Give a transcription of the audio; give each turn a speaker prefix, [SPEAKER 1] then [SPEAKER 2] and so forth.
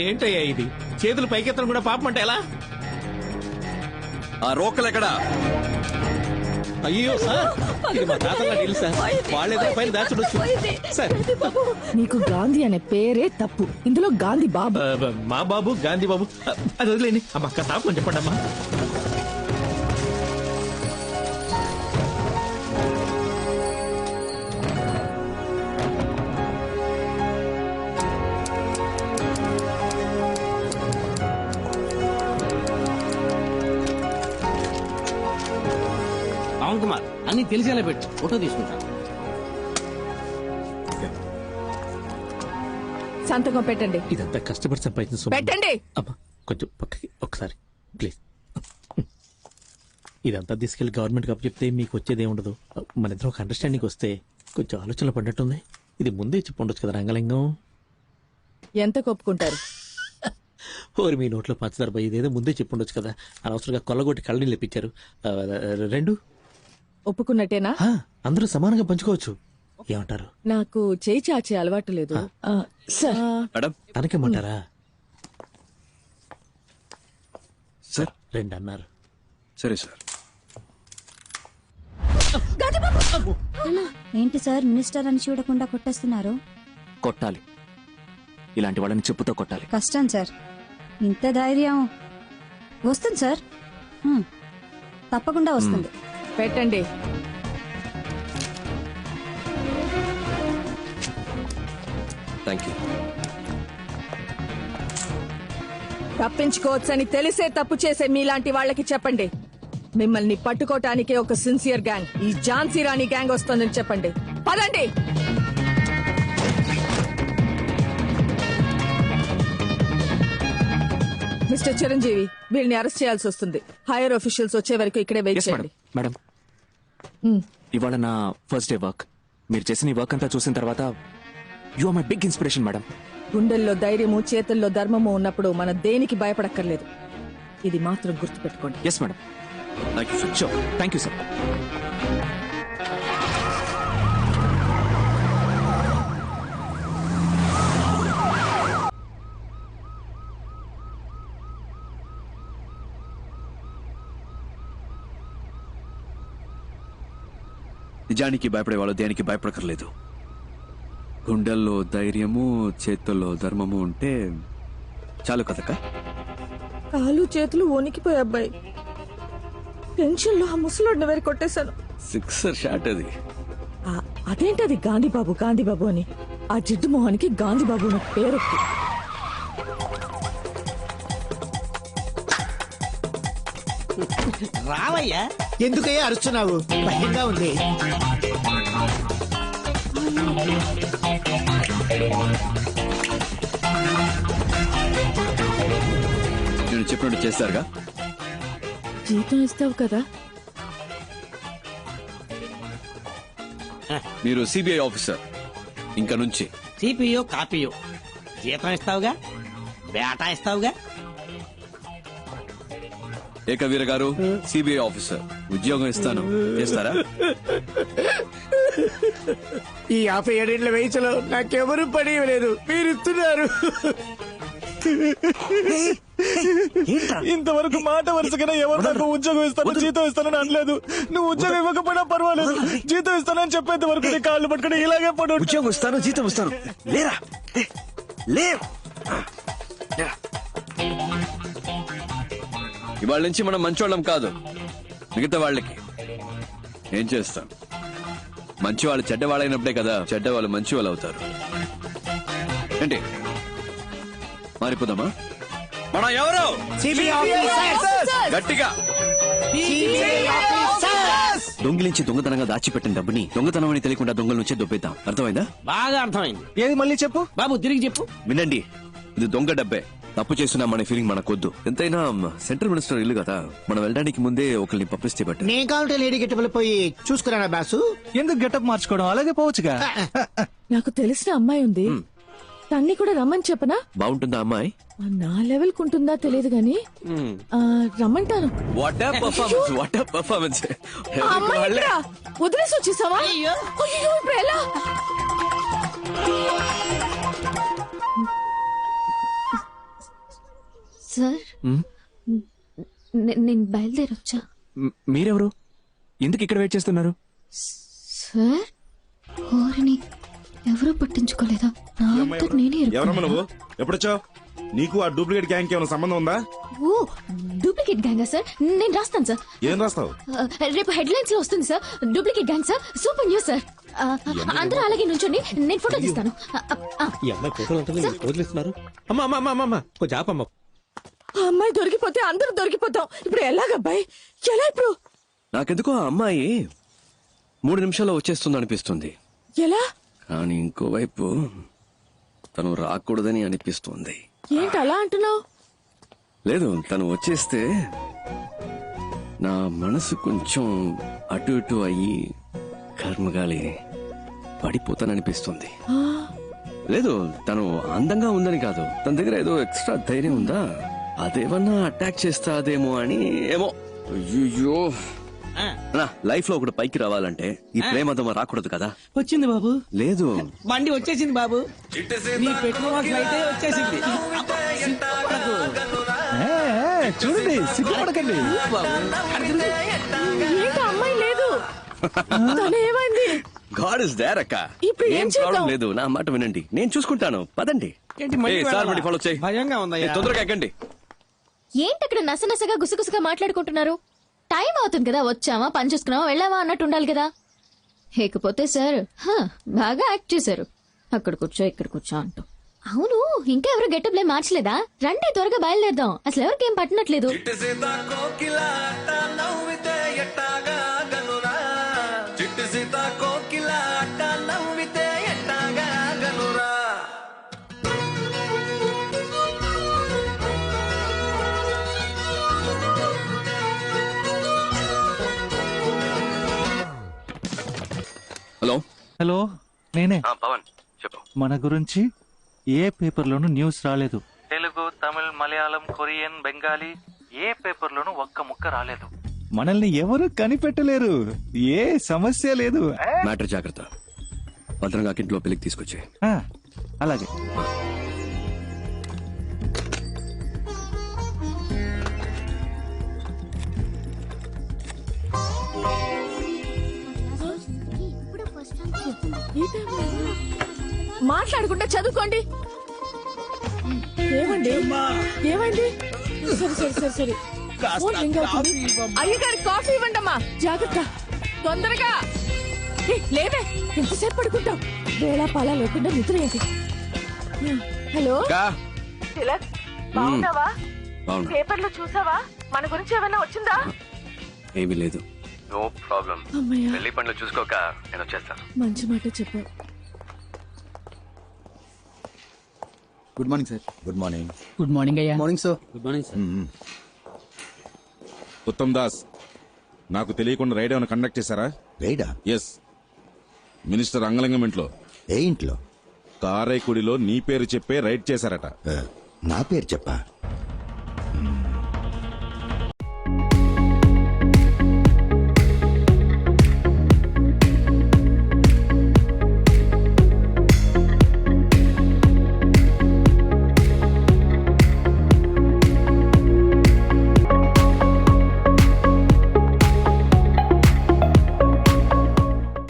[SPEAKER 1] ఏంటయ్యా ఇది? చేతులు పైకెత్తడం కూడా పాపం అంటే ఎలా?
[SPEAKER 2] ఆ రోకలు ఎక్కడా?
[SPEAKER 1] అయ్యో సార్ ఇది మా తాతల ఇల్లు సార్. వాళ్ళేదో పైన దాచుడొచ్చు సార్.
[SPEAKER 3] నీకు గాంధీ అనే పేరే తప్పు. ఇందులో గాంధీ బాబు.
[SPEAKER 1] మా బాబు గాంధీ బాబు. అది వదిలేండి అమ్మ అక్క తాపని చెప్పండి అమ్మా
[SPEAKER 4] పవన్ కుమార్. అన్ని తెలిసేలా పెట్టు. ఫోటో తీసుకుంటా.
[SPEAKER 3] సంతకం పెట్టండి.
[SPEAKER 1] ఇదంతా కష్టపడి సంపాదించిన సొమ్ము.
[SPEAKER 3] పెట్టండి.
[SPEAKER 1] అమ్మా కొంచెం పక్కకి ఒకసారి ప్లీజ్. ఇదంతా తీసుకెళ్ళి గవర్నమెంట్ కప్పు చెప్తే మీకు వచ్చేది ఉండదు మన ఇద్దరం ఒక అండర్స్టాండింగ్ వస్తే కొంచెం ఆలోచనలు పడ్డట్టుంది ఇది ముందే చెప్పి ఉండొచ్చు కదా రంగలింగం.
[SPEAKER 3] ఎంత కొప్పుకుంటారు?
[SPEAKER 1] ఓరి మీ నోట్లో పంచదార పోయి ఇదేదో ముందే చెప్పి ఉండొచ్చు కదా. అనవసరంగా కొల్లగొట్టి కళ్ళని లేపించారు. ఆ, రెండు?
[SPEAKER 3] ఒప్పుకున్నట్టేనా?
[SPEAKER 1] ఆ, అందరూ సమానంగా పంచుకోవచ్చు. ఏమంటారు?
[SPEAKER 3] నాకు చేయి చాచే అలవాటు లేదు. ఆ, సార్.
[SPEAKER 2] మేడం.
[SPEAKER 1] తనకేమంటారా?
[SPEAKER 2] సార్.
[SPEAKER 1] రెండు అన్నారు
[SPEAKER 2] సరే. సార్
[SPEAKER 5] ఏంటి సార్ మినిస్టర్ అని చూడకుండా కొట్టేస్తున్నారు?
[SPEAKER 6] కొట్టాలి. ఇలాంటి వాళ్ళని చెప్పుతో కొట్టాలి.
[SPEAKER 5] కష్టం సార్. ఇంత ధైర్యం. వస్తుంది సార్. హ్మ్. తప్పకుండా వస్తుంది.
[SPEAKER 3] పెట్టండి.
[SPEAKER 2] థ్యాంక్ యూ
[SPEAKER 3] తప్పించుకోవచ్చని తెలిసే తప్పు చేసే మీలాంటి వాళ్ళకి చెప్పండి. మిమ్మల్ని పట్టుకోటానికే ఒక సిన్సియర్ గ్యాంగ్ ఈ ఝాన్సీ రాణి గ్యాంగ్ వస్తుందని చెప్పండి. పదండి. మిస్టర్ చిరంజీవి వీళ్ళని అరెస్ట్ చేయాల్సి వస్తుంది. హైయర్ ఆఫీషియల్స్ వచ్చే వరకు ఇక్కడే వెయిట్ చేయండి.
[SPEAKER 6] మేడం ఇవాళ నా ఫస్ట్ డే వర్క్. మీరు చేసిన ఈ వర్క్ అంతా చూసిన తర్వాత you are my big inspiration madam
[SPEAKER 3] గుండెల్లో ధైర్యము చేతుల్లో ధర్మము ఉన్నప్పుడు మనం దేనికి భయపడక్కర్లేదు. ఇది మాత్రం గుర్తుపెట్టుకోండి.
[SPEAKER 6] Yes madam
[SPEAKER 2] thank you sir నిజానికి భయపడే వాళ్ళు దేనికి భయపడకర్లేదు గుండెల్లో ధైర్యము చేతుల్లో ధర్మము ఉంటే చాలు కదక్క?
[SPEAKER 3] కాలు చేతులు వణికిపోయి అబ్బాయి. టెన్షన్లో ఆ ముసలోడిని వేరు కొట్టేశాను.
[SPEAKER 2] సిక్సర్ షాట్ అది.
[SPEAKER 3] ఆ, అదేంటది గాంధీబాబు గాంధీబాబు అని? ఆ జిడ్డు మొహానికి గాంధీబాబు అని పేరు.
[SPEAKER 4] రావయ్యా.
[SPEAKER 7] ఎందుకయ్యా అరుస్తున్నావు? భయంగా ఉంది.
[SPEAKER 2] నేను చెప్పినట్టు చేస్తారుగా?
[SPEAKER 3] జీతం ఇస్తావు కదా?
[SPEAKER 2] మీరు సిబిఐ ఆఫీసర్ ఇంకా నుంచి.
[SPEAKER 4] సిపియో కాపీయో జీతం ఇస్తావుగా? బేటా ఇస్తావుగా?
[SPEAKER 2] ఏకవీర గారు? CBI officer. ఉద్యోగం ఇస్తాను. చేస్తారా?
[SPEAKER 7] ఈ యాభై ఏడేళ్ళ వయసులో నాకెవరూ పని లేదు మీరు ఇస్తున్నారు
[SPEAKER 8] ఇంతవరకు మాట వరుసగా ఎవరు నాకు ఉద్యోగం ఇస్తాను జీతం ఇస్తానని అనలేదు. నువ్వు ఉద్యోగం ఇవ్వకపోయినా పర్వాలేదు. జీతం ఇస్తానని చెప్పేంత వరకు నీ కాళ్ళు పట్టుకుని ఇలాగే పడు
[SPEAKER 2] ఉద్యోగం ఇస్తాను జీతం ఇస్తాను. లేరా? లే. ఇవాళ నుంచి మనం మంచోళ్ళం కాదు. మిగతా వాళ్ళకి. ఏం చేస్తాం? మంచి వాళ్ళు చెడ్డవాళ్ళైనప్పుడే కదా చెడ్డవాళ్ళు మంచి వాళ్ళు అవుతారు. ఏంటి? మారిపోదామా? మనం ఎవరు? గట్టిగా. దొంగిలించి దొంగతనంగా దాచిపెట్టిన డబ్బుని దొంగతనం అని తెలియకుండా దొంగల నుంచే దొబ్బేద్దాం. అర్థమైందా?
[SPEAKER 4] బాగా అర్థమైంది.
[SPEAKER 8] ఏది మళ్ళీ చెప్పు?
[SPEAKER 4] బాబు తిరిగి చెప్పు.
[SPEAKER 2] వినండి ఇది దొంగ డబ్బే. తప్పు చేస్తున్నామనే ఫీలింగ్ మనకొద్దు. ఎంతైనా సెంట్రల్ మినిస్టర్ ఇల్లు కదా. మనం వెళ్ళడానికి ముందే ఒకరిని పంపిస్తే బట్టి
[SPEAKER 7] నేను కావాలంటే లేడీ గెట్టబుల్ పోయి చూసుకురానా బాసు?
[SPEAKER 8] ఎందుకు గెటప్ మార్చుకోవడం? అలాగే పోవచ్చుగా.
[SPEAKER 3] నాకు తెలిసిన అమ్మాయి ఉంది. తన్ని కూడా రమ్మని చెప్పనా?
[SPEAKER 2] బాగుంటుందా అమ్మాయి?
[SPEAKER 3] నా లెవెల్ కుంటుందా తెలియదు గాని. రమ్మంటాను.
[SPEAKER 2] వాట్ పర్ఫార్మెన్స్ వాట్ పర్ఫార్మెన్స్
[SPEAKER 3] ఆ అమ్మాయి ఎక్కడా? వదిలేసి వచ్చేసావా? అయ్యో ఇప్పుడు ఎలా?
[SPEAKER 9] సార్. నే- నేను బయలుదేరొచ్చా?
[SPEAKER 6] మీరెవరు? ఎందుకు ఇక్కడ వెయిట్ చేస్తున్నారు?
[SPEAKER 9] సార్ ఓరిని ఎవరూ పట్టించుకోలేదా? నా అంతటి నేనే
[SPEAKER 10] ఎవరమ్మా? నువ్వు? ఎప్పుడొచ్చావు? నీకు ఆ డూప్లికేట్ గ్యాంగ్ ఏమైనా సంబంధం ఉందా?
[SPEAKER 9] ఓ డూప్లికేట్ గ్యాంగా సార్? నేను రాస్తాను సార్.
[SPEAKER 10] ఏం రాస్తావు?
[SPEAKER 9] రేపు హెడ్లైన్స్లో వస్తుంది sir. Duplicate gang sir. Super news sir. ఆ, అందరూ అలాగే నుంచోండి నేను ఫోటో తీస్తాను.
[SPEAKER 1] అమ్మాయి ఫోటోలు ఉంటుంది మీరు వదిలేస్తున్నారు? అమ్మా అమ్మా అమ్మా అమ్మా. కొంచెం ఆపమ్మ.
[SPEAKER 3] ఆ అమ్మాయి దొరికిపోతే అందరూ దొరికిపోతాం. ఇప్పుడు ఎలాగబ్బాయి? ఎలా ఇప్పుడు?
[SPEAKER 2] నాకెందుకో ఆ అమ్మాయి మూడు నిమిషాల్లో వచ్చేస్తుంది అనిపిస్తుంది.
[SPEAKER 3] ఎలా?
[SPEAKER 2] కానీ ఇంకోవైపు తను రాకూడదని అనిపిస్తుంది.
[SPEAKER 3] ఏంటి అలా అంటున్నావు?
[SPEAKER 2] లేదు తను వచ్చేస్తే నా మనసు కొంచెం అటు ఇటు అయ్యి కర్మగాలి పడిపోతాననిపిస్తుంది. లేదు తను అందంగా ఉందని కాదు. తన దగ్గర ఏదో ఎక్స్ట్రా ధైర్యం ఉందా? అదేమన్నా అటాక్ చేస్తాదేమో అని ఏమో. అయ్యో లైఫ్లో ఒకటి పైకి రావాలంటే ఈ ప్రేమదమ రాకూడదు కదా?
[SPEAKER 4] వచ్చింది బాబు.
[SPEAKER 2] లేదు.
[SPEAKER 4] బండి వచ్చేసింది బాబు. నీ వచ్చేసింది. సిగ్గుపడకు.
[SPEAKER 8] చూడండి సిగ్గుపడకండి
[SPEAKER 4] బాబు అటు తిరుగు.
[SPEAKER 3] ఏంటి ఆ అమ్మాయి లేదు? తను ఏమైంది?
[SPEAKER 2] గాడ్ ఇస్ దేర్ అక్క.
[SPEAKER 3] ఇప్పుడు ఏం
[SPEAKER 2] ఏం ప్రాబ్లం
[SPEAKER 3] చేద్దాం?
[SPEAKER 2] లేదు నా మాట వినండి. నేను చూసుకుంటాను. పదండి.
[SPEAKER 4] ఏంటి మళ్ళీ
[SPEAKER 2] ఏ, సార్
[SPEAKER 4] వెళ్ళాలా?
[SPEAKER 2] మళ్ళీ ఫాలో చేయి.
[SPEAKER 4] భయంగా ఉందయ్యా.
[SPEAKER 2] ఏ, తొందరగా ఎక్కండి.
[SPEAKER 9] ఏంటి అక్కడ నసనసగా గుసగుసగా మాట్లాడుకుంటున్నారు? టైం అవుతుంది కదా వచ్చామా పని చూసుకున్నావా వెళ్ళావా అన్నట్టు ఉండాలి కదా. లేకపోతే సార్ హ, బాగా యాక్ట్ చేశారు. అక్కడ కూర్చో ఇక్కడ కూర్చో అంటూ. అవును ఇంకా ఎవరు గెటప్ లే మార్చలేదా? రండి త్వరగా బయలుదేరదాం. అసలు ఎవరికి ఏం పట్టనట్లేదు
[SPEAKER 2] హలో
[SPEAKER 8] నేనే.
[SPEAKER 2] పవన్ చెప్పు.
[SPEAKER 8] మన గురించి ఏ పేపర్లోనూ న్యూస్ రాలేదు.
[SPEAKER 11] తెలుగు తమిళ్ మలయాళం కొరియన్ బెంగాలీ ఏ పేపర్లోనూ ఒక్క ముక్క రాలేదు.
[SPEAKER 8] మనల్ని ఎవరు కనిపెట్టలేరు. ఏ సమస్య లేదు.
[SPEAKER 2] మ్యాటర్ జాగ్రత్త. భద్రంగా ఇంట్లో పెళ్ళికి తీసుకొచ్చే
[SPEAKER 8] ఆ, అలాగే.
[SPEAKER 3] మాట్లాడుకుంటే చదువుకోండి. ఏమండి? ఏమైంది? సరే సరే సరే సరే. ఫోన్ రింగ్ అవుతుంది. అయ్యగారి కాఫీ ఇవ్వండి అమ్మా జాగ్రత్త. తొందరగా. లేవే. ఎంతసేపు పడుకుంటాం వేళ పాలా లేకుండా నిద్ర ఏంటి హలో? తిలక్ బాగున్నావా?
[SPEAKER 2] బాగున్నా.
[SPEAKER 3] పేపర్లో చూసావా? మన గురించి ఏమైనా వచ్చిందా?
[SPEAKER 2] ఏమీ లేదు. నో ప్రాబ్లం
[SPEAKER 3] అమ్మయ్య.
[SPEAKER 2] పెళ్ళి పనులు చూసుకోక నేను వచ్చేస్తాను.
[SPEAKER 3] మంచి మాట చెప్పావు
[SPEAKER 10] good morning sir good morning
[SPEAKER 4] good morning అయ్యా.
[SPEAKER 7] మార్నింగ్ సార్
[SPEAKER 10] ఉత్తమ్ దాస్ నాకు తెలియకుండా రైడ్ ఏమైనా కండక్ట్ చేశారా?
[SPEAKER 12] రైడా
[SPEAKER 10] ఎస్ మినిస్టర్ అంగలింగం ఇంట్లో
[SPEAKER 12] ఏ ఇంట్లో?
[SPEAKER 10] కారైకుడిలో నీ పేరు చెప్పే రైడ్ చేశారట.
[SPEAKER 12] నా పేరు చెప్పా?